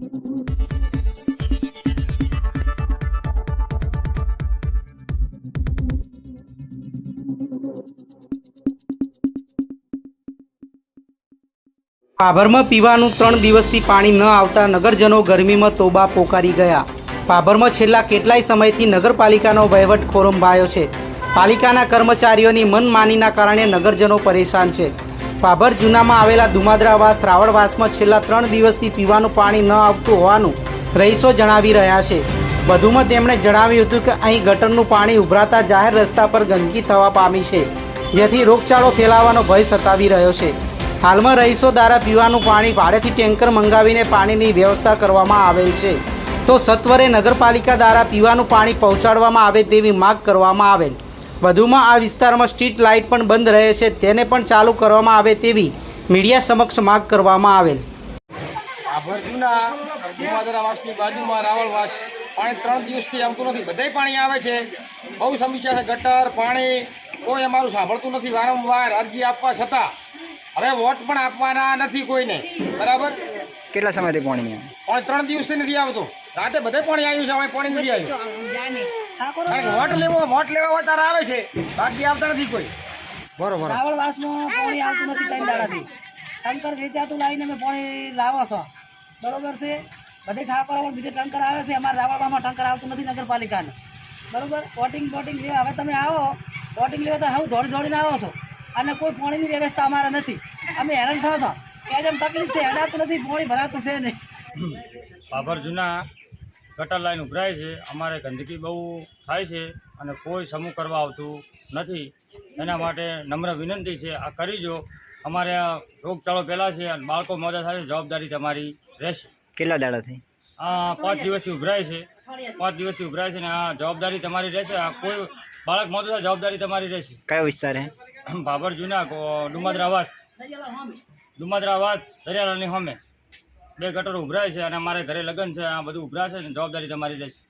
પાભરમાં પીવાનું ત્રણ દિવસથી પાણી ન આવતા નગરજનો ગરમીમાં તોબા પોકારી ગયા. પાભરમાં છેલ્લા કેટલાય સમયથી નગરપાલિકાનો વહીવટ ખોરંભાયો છે. પાલિકાના કર્મચારીઓની મનમાનીના કારણે નગરજનો પરેશાન છે. પાભર જૂનામાં આવેલા દુમાદ્રાવાસ રાવળવાસમાં છેલ્લા ત્રણ દિવસથી પીવાનું પાણી ન આવતું હોવાનું રહીશો જણાવી રહ્યા છે. વધુમાં તેમણે જણાવ્યું હતું કે અહીં ગટરનું પાણી ઉભરાતા જાહેર રસ્તા પર ગંદકી થવા પામી છે, જેથી રોગચાળો ફેલાવાનો ભય સતાવી રહ્યો છે. હાલમાં રહીશો દ્વારા પીવાનું પાણી ભાડેથી ટેન્કર મંગાવીને પાણીની વ્યવસ્થા કરવામાં આવેલ છે. તો સત્વરે નગરપાલિકા દ્વારા પીવાનું પાણી પહોંચાડવામાં આવે તેવી માગ કરવામાં આવેલ. વધુમાં આ વિસ્તારમાં સ્ટ્રીટ લાઇટ પણ બંધ રહે છે તેને પણ ચાલુ કરવામાં આવે તેવી મીડિયા સમક્ષ માગ કરવામાં આવેલ. આભર જૂના જુમાદરાવાસની બાજુમાં રાવળવાસ. પાણી ત્રણ દિવસથી આવતું નથી. બધાય પાણી આવે છે. બહુ સમસ્યા છે. ગટર પાણી કોઈ અમારું સાંભળતું નથી. વારંવાર અરજી આપવા છતાં હવે વોટ પણ આપવાના નથી કોઈને. બરાબર? કેટલા સમયથી પાણી પણ પાણી ત્રણ દિવસથી નથી આવતું. રાતે બધે પાણી આવ્યું છે. હવે પાણી નથી આવ્યું. કારણ કે વોટ લેવો વોટ લેવા હોય ત્યારે આવે છે. બાકી આવતા નથી કોઈ. બરોબર. રાવળવાસમાં પાણી આવતું નથી ત્રણ દાડાથી ટંકર વેચાતું લાવીને અમે પાણી લાવો છો. બરોબર છે? બધી ઠાકોર બીજે ટંકર આવે છે. અમારા રાવણમાં ટંકર આવતું નથી નગરપાલિકાને. બરોબર? વોટિંગ બોટિંગ લેવા. હવે તમે આવો. વોટિંગ લેવા તો હવે દોડી દોડીને આવો છો. અને કોઈ પાણીની વ્યવસ્થા અમારે નથી. અમે હેરાન થયો છો કે જેમ તકલીફ છે. હેડાતું નથી. પાણી ભરાતું છે નહીં. બાબર જૂના ગટર લાઈન ઉભરાય છે અમારે ગંદકી બહુ થાય છે અને કોઈ સમૂહ કરવા આવતું નથી. એના માટે નમ્ર વિનંતી છે આ કરી જો. અમારે આ રોગચાળો પહેલાં છે અને બાળકો મોજા થાય જવાબદારી તમારી રહેશે. કેટલા દાડાથી? આ પાંચ દિવસથી ઉભરાય છે પાંચ દિવસથી ઉભરાય છે ને આ જવાબદારી તમારી રહેશે આ કોઈ બાળક મોટું થાય જવાબદારી તમારી રહેશે. કયો વિસ્તાર હે? બાબર જૂના ડુમાદરા આવાસ ડુમાદરા આવાસ દરિયાલાની સામે. બે ગટર ઉભરાય છે અને અમારે ઘરે લગ્ન છે, આ બધું ઉભરાશે ને જવાબદારી તમારી રહેશે